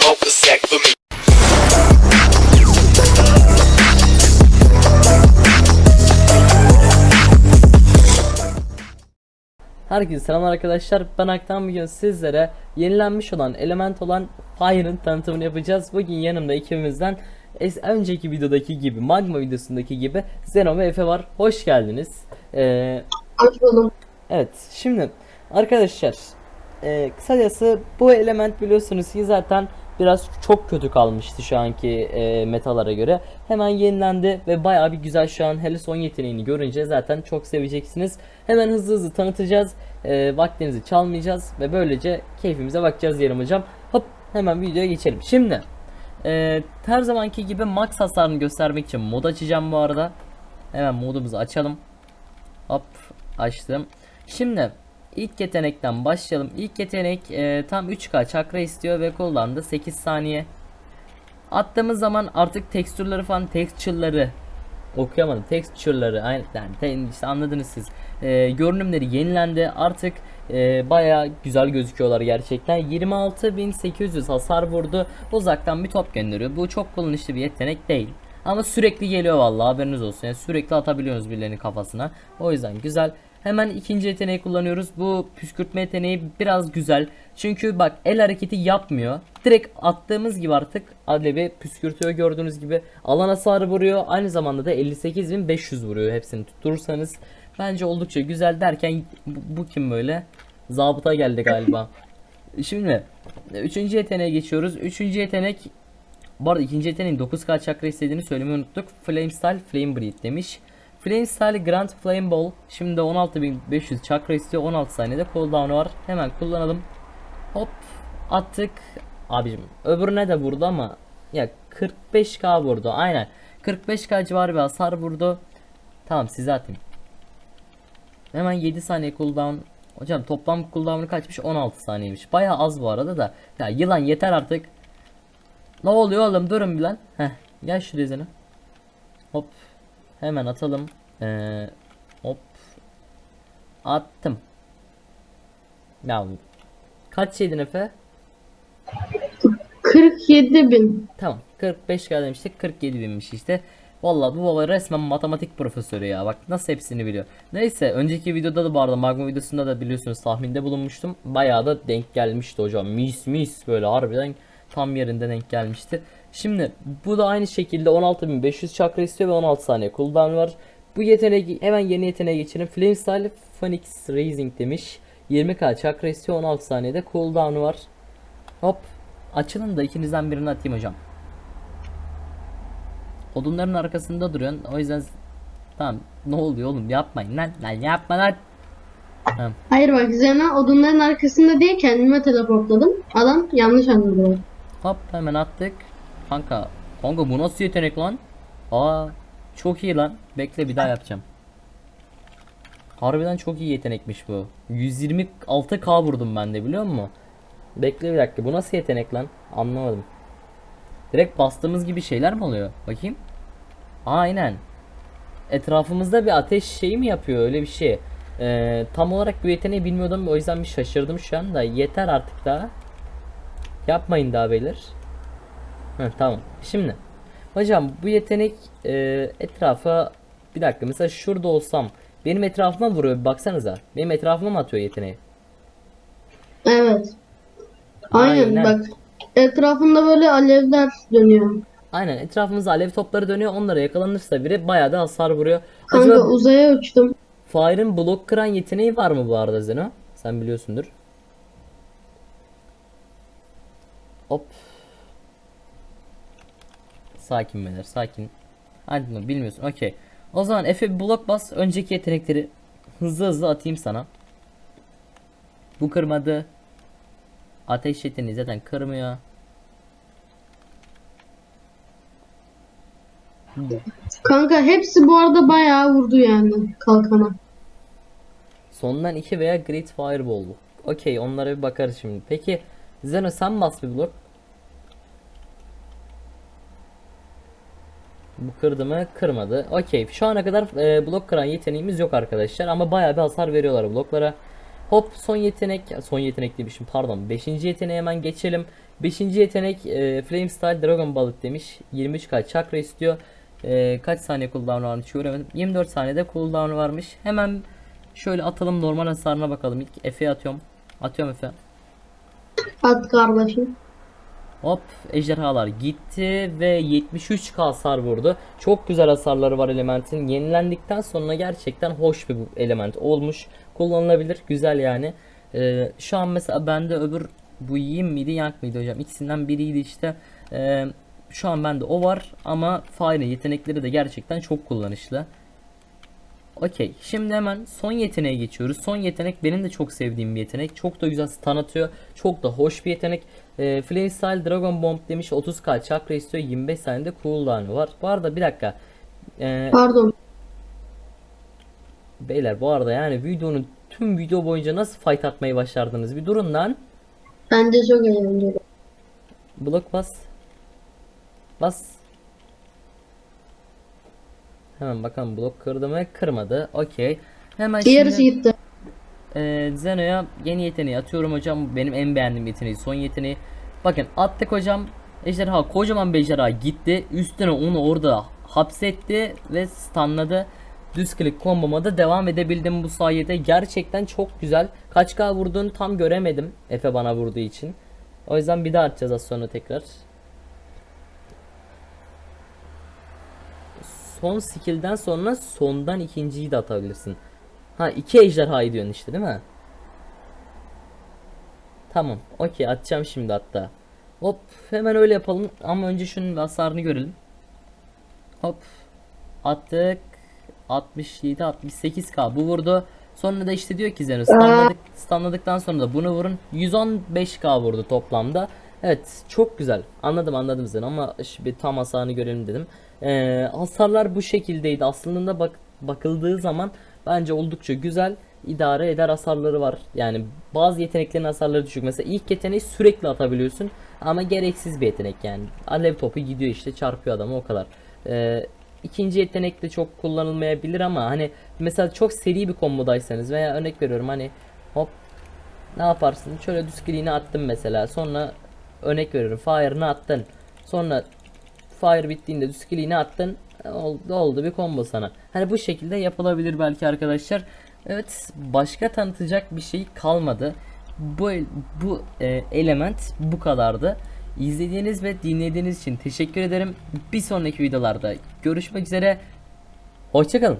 smoke a sack for me. Herkese selamlar arkadaşlar. Ben Aktan bugün sizlere yenilenmiş olan element olan Fire'ın tanıtımını yapacağız. Bugün yanımda ekibimizden es- önceki videodaki gibi Magma videosundaki gibi Zeno ve Efe var. Hoş geldiniz. Ee, Hoş buldum. evet şimdi arkadaşlar e, kısacası bu element biliyorsunuz ki zaten biraz çok kötü kalmıştı şu anki e, metalara göre. Hemen yenilendi ve bayağı bir güzel şu an hele son yeteneğini görünce zaten çok seveceksiniz. Hemen hızlı hızlı tanıtacağız. E, vaktinizi çalmayacağız ve böylece keyfimize bakacağız yarım hocam. Hop hemen videoya geçelim. Şimdi e, her zamanki gibi max hasarını göstermek için mod açacağım bu arada. Hemen modumuzu açalım. Hop açtım. Şimdi ilk yetenekten başlayalım. İlk yetenek e, tam 3K çakra istiyor ve kullandı 8 saniye. Attığımız zaman artık tekstürleri falan texture'ları okuyamadım. Texture'ları aynen yani te- işte anladınız siz. E, görünümleri yenilendi. Artık e, baya güzel gözüküyorlar gerçekten. 26800 hasar vurdu. Uzaktan bir top gönderiyor. Bu çok kullanışlı bir yetenek değil. Ama sürekli geliyor vallahi haberiniz olsun. Yani sürekli atabiliyorsunuz birilerinin kafasına. O yüzden güzel. Hemen ikinci yeteneği kullanıyoruz. Bu püskürtme yeteneği biraz güzel. Çünkü bak el hareketi yapmıyor. Direkt attığımız gibi artık alevi püskürtüyor gördüğünüz gibi. Alan hasarı vuruyor. Aynı zamanda da 58.500 vuruyor hepsini tutturursanız. Bence oldukça güzel derken bu, bu kim böyle? Zabıta geldi galiba. Şimdi üçüncü yeteneğe geçiyoruz. Üçüncü yetenek bu arada ikinci yeteneğin 9K çakra istediğini söylemeyi unuttuk. Flame Style Flame Breed demiş. Flame Style Grand Flame Ball. Şimdi 16500 çakra istiyor. 16 saniyede cooldown var. Hemen kullanalım. Hop attık. Abicim öbürüne de vurdu ama ya 45k vurdu. Aynen. 45k civarı bir hasar vurdu. Tamam size atayım. Hemen 7 saniye cooldown. Hocam toplam cooldown'u kaçmış? 16 saniyeymiş. Bayağı az bu arada da. Ya yılan yeter artık. Ne oluyor oğlum durun bir lan. Heh gel şuraya Zeno. Hop. Hemen atalım. Ee, hop. Attım. Ya kaç yedin Efe? 47 bin. Tamam 45 kadar demiştik 47 binmiş işte. Vallahi bu baba resmen matematik profesörü ya. Bak nasıl hepsini biliyor. Neyse önceki videoda da bu arada Magma videosunda da biliyorsunuz tahminde bulunmuştum. Bayağı da denk gelmişti hocam. Mis mis böyle harbiden tam yerinde denk gelmişti. Şimdi bu da aynı şekilde 16500 çakra istiyor ve 16 saniye cooldown var. Bu yeteneği hemen yeni yeteneğe geçelim. Flame Style Phoenix Raising demiş. 20k çakra istiyor 16 saniyede cooldown var. Hop açılın da ikinizden birini atayım hocam. Odunların arkasında duruyorsun. O yüzden tamam ne oluyor oğlum yapmayın lan lan yapma lan. Tamam. Hayır bak Zena odunların arkasında diye kendime teleportladım. Adam yanlış anladı. Hop hemen attık. Kanka. Kanka bu nasıl yetenek lan? Aa çok iyi lan. Bekle bir daha yapacağım. Harbiden çok iyi yetenekmiş bu. 126k vurdum ben de biliyor musun? Bekle bir dakika bu nasıl yetenek lan? Anlamadım. Direkt bastığımız gibi şeyler mi oluyor? Bakayım. Aynen. Etrafımızda bir ateş şeyi mi yapıyor öyle bir şey. Ee, tam olarak bu yeteneği bilmiyordum o yüzden bir şaşırdım şu anda. Yeter artık daha. Yapmayın daha beyler. Heh, tamam. Şimdi hocam bu yetenek e, etrafa bir dakika mesela şurada olsam benim etrafıma vuruyor bir baksanıza. Benim etrafıma mı atıyor yeteneği? Evet. Aynen, Aynen. bak. Etrafında böyle alevler dönüyor. Aynen etrafımıza alev topları dönüyor. Onlara yakalanırsa biri bayağı da hasar vuruyor. Kanka Acaba uzaya uçtum. Fire'ın blok kıran yeteneği var mı bu arada Zeno? Sen biliyorsundur. Hop. Sakin beyler sakin. Hadi mı bilmiyorsun okey. O zaman Efe bir blok bas önceki yetenekleri hızlı hızlı atayım sana. Bu kırmadı. Ateş yeteneği zaten kırmıyor. Kanka hepsi bu arada bayağı vurdu yani kalkana. Sondan 2 veya Great Fireball. Okey onlara bir bakarız şimdi. Peki Zeno sen bas bir blok. Bu kırdı mı? Kırmadı. Okey. Şu ana kadar e, blok kıran yeteneğimiz yok arkadaşlar. Ama bayağı bir hasar veriyorlar bloklara. Hop son yetenek, son yetenek demişim pardon. 5. yeteneğe hemen geçelim. 5. yetenek e, Flame Style Dragon Bullet demiş. 23k çakra istiyor. E, kaç saniye cooldown varmış göremedim. 24 saniyede cooldown varmış. Hemen şöyle atalım normal hasarına bakalım. İlk Efe'ye atıyorum. Atıyorum Efe. At kardeşim. Hop ejderhalar gitti ve 73k hasar vurdu. Çok güzel hasarları var elementin. Yenilendikten sonra gerçekten hoş bir element olmuş. Kullanılabilir. Güzel yani. Ee, şu an mesela bende öbür bu Yin miydi Yang mıydı hocam? İkisinden biriydi işte. Ee, şu an bende o var ama Fire'ın yetenekleri de gerçekten çok kullanışlı. Okey. Şimdi hemen son yeteneğe geçiyoruz. Son yetenek benim de çok sevdiğim bir yetenek. Çok da güzel stun atıyor. Çok da hoş bir yetenek. Ee, Flame Style Dragon Bomb demiş 30k çakra istiyor. 25 saniyede cooldown var. Bu arada bir dakika. Ee, Pardon. beyler bu arada yani videonun tüm video boyunca nasıl fight atmayı başardınız? Bir durun lan. Bence çok eğlenceli. Blok bas. Bas. Hemen bakalım blok kırdı mı? Kırmadı. Okey. Hemen Diğerisi şimdi... gitti. Ee, Zeno'ya yeni yeteneği atıyorum hocam. Benim en beğendiğim yeteneği son yeteneği. Bakın attık hocam. Ejderha kocaman bir ejderha gitti. Üstüne onu orada hapsetti ve stunladı. Düz klik komboma da devam edebildim bu sayede. Gerçekten çok güzel. Kaç K vurduğunu tam göremedim. Efe bana vurduğu için. O yüzden bir daha atacağız az sonra tekrar. Son skill'den sonra sondan ikinciyi de atabilirsin. Ha iki ejderhayı diyorsun işte değil mi? Tamam. Okey atacağım şimdi hatta. Hop hemen öyle yapalım ama önce şunun hasarını görelim. Hop attık. 67 68k bu vurdu. Sonra da işte diyor ki Zeno stunladık, stunladıktan sonra da bunu vurun. 115k vurdu toplamda. Evet çok güzel. Anladım anladım Zeno ama şimdi tam hasarını görelim dedim. Ee, hasarlar bu şekildeydi. Aslında bak bakıldığı zaman bence oldukça güzel idare eder hasarları var. Yani bazı yeteneklerin hasarları düşük. Mesela ilk yeteneği sürekli atabiliyorsun ama gereksiz bir yetenek yani. Alev topu gidiyor işte çarpıyor adamı o kadar. Ee, ikinci yetenek de çok kullanılmayabilir ama hani mesela çok seri bir kombodaysanız veya örnek veriyorum hani hop ne yaparsın? Şöyle düz attın mesela. Sonra örnek veriyorum fire'ını attın. Sonra fire bittiğinde kliğini attın. Oldu, oldu bir combo sana. Hani bu şekilde yapılabilir belki arkadaşlar. Evet başka tanıtacak bir şey kalmadı. Bu bu e, element bu kadardı. İzlediğiniz ve dinlediğiniz için teşekkür ederim. Bir sonraki videolarda görüşmek üzere. Hoşçakalın.